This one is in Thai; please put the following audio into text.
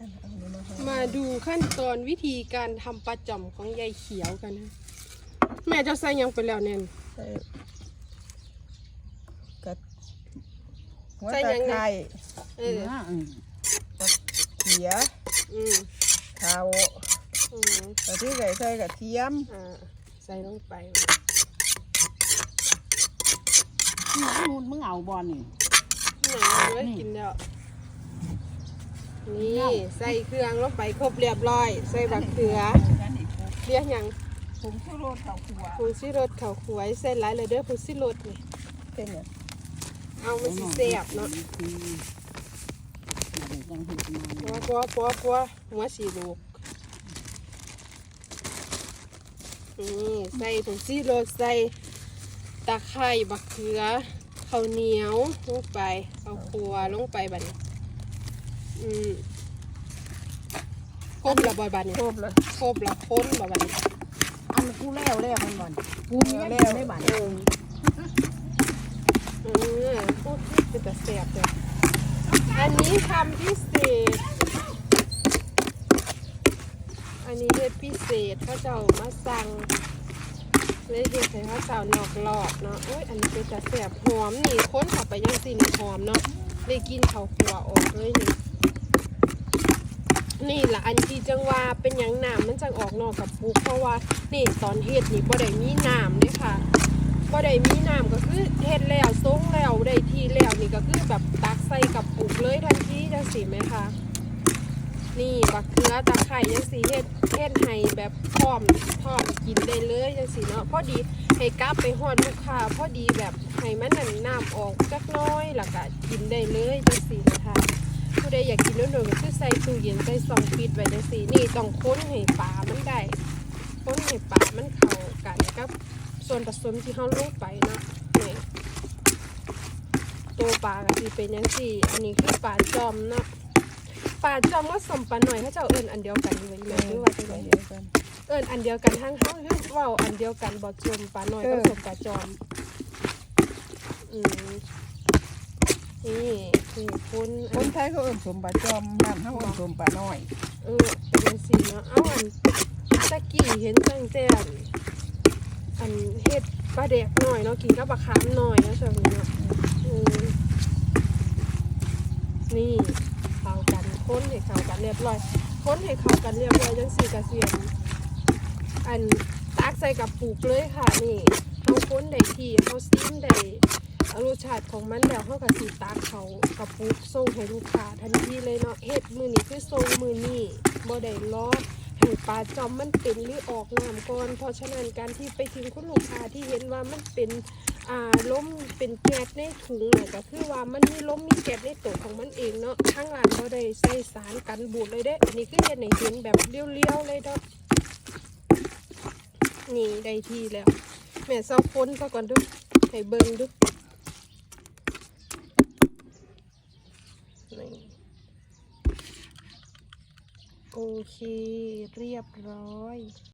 เอาอันนี้มาให้มาดูขั้นตอนวิธีการทำปลาจ่อมของยายเขียวกันนะแม่เจะใส่หยังไปแล้วเนี่ยใส่กระหัวใส่ตะยังไงไคร้เอออืมเขียอืมข้าวอืมกะที่ใส่ใส่กระเทียมอ่าใส่ลงไปนูนมึงเอาบอลนี่หนังเลยกินแล้ว นี่ใส่เครื่องลงไปครบเรียบร้อย ใส่บักเขือนั่นอีกปุ๊บเรียกหยังผงชูรสข้าวคั่วผงซิรสเขาขวยใส่หลายเลยเด้อผงซิรสนี่เป็นเนี่ยเอามันสิแซ่บเนาะอืมมาเดี๋ยวจังเห็ดมาปัวปัวปัวปัวหัวสีลูกนี่ใส่ผงซิรสใส่ตะไคร้บักเขือข้าวเหนียวลงไปเอาครัวลงไปบัดนี้ อืมครบและบ่บัดนี้ครบเลยครบและค้นบ่บัดนี้อันกูแล้วแล้วมันบอลกูมีแล้แล้ววได้บาทเออเออพูดเป็นแต่แซ่บเลยอันนี้ทำพิเศษ อันนี้เฮ็ดพิเศษเขาเจ้ามาสั่งเลยเด็กใส่ข้าวเจ้านอกรอบเนาะโอ้ยอันนี้เป็นแต่แซ่บหอมนี่ค้นเข้าไปยังสินี่หอมเนาะได้กินข้าวขัวออกเลยนี่ นี่ละอันที่จังว่าเป็นยังน้ำมันจังออกนอกกับปุกเพราะว่านี่ตอนเฮ็ดนี่บ่ได้มีน้ำเลยค่ะบ่ได้มีน้ำก็คือเฮ็ดแล้วทรงแล้วได้ที่แล้วนี่ก็คือแบบตักใส่กับปุกเลยทันทีจังสิไหมคะนี่บักเขือตะไคร้จังสิเฮ็ดเฮ็ดให้แบบพร้อมพร้อมกินได้เลยจังสิเนาะพอดีให้กลับไปฮอดลูกค้าพอดีแบบให้มันนั่นน้ำออกจักน้อยแล้วก็กินได้เลยจังสินะคะ ผู้ใดอยากกินโดนๆก็คือใส่ตู้เย็นใส่ซองฟิตไว้จังซี่นี่ต้องค้นให้ปลามันได้ค้นให้ปลามันเข้ากันกับส่วนผสมที่เขาลงไปเนาะนี่ตัวปลาก็สิเป็นจังซี่ อันนี้คือปลาจอมเนาะปลาจอมก็สมปลาหน่อยเขาเจ้าเอิ้นอันเดียวกันเลยแม่หรือว่าจังไดเดียวกันเอิ้นอันเดียวกันทั้งเฮาหรือเว้าอันเดียวกันบ่จมปลาหน่อยเอก็อสมปลาจอมอืมนี่ คือคนคนไทยเขาเอิ้นสมปลาจอมบ้านเขาเอิ้นสมปลาน้อย เออเป็นสีเนาะ เอาอันตะกี้เห็นตั้งแต่อันอันเฮ็ดปลาแดกหน่อยเนาะกินกับปลาคามหน่อยเนาะช่วงนี้เนาะเออนี่เข้ากันค้นให้เข้ากันเรียบร้อยค้นให้เข้ากันเรียบร้อยจังสี่กระเสียนอันตักใส่กับปูกเลยค่ะนี่เขาค้นได้ที่เขาซีมได้ รสชาติของมันแล้วเขากับสีตักเขากับปุกส่งให้ลูกค้าทันทีเลยเนาะเฮ็ดมือนี้คือส่งมือนี้บ่ได้รอให้ปลาจอมมันเป็นหรือออกน้ำก่อน เพราะฉะนั้นการที่ไปถึงคุณลูกค้าที่เห็นว่ามันเป็นอ่าล้มเป็นแก๊สในถุงน่ะก็คือว่ามันมีล้มมีแก๊สในตัวของมันเองเนาะทางร้านบ่ได้ใส่สารกันบูดเลยเด้อันนี้คือเห็นให้เห็นแบบเรียวๆเลยเนาะนี่ได้ที่แล้วแม่เศร้าคนซะก่อนดูให้เบิ่งดูนี่ โอเค เรียบร้อย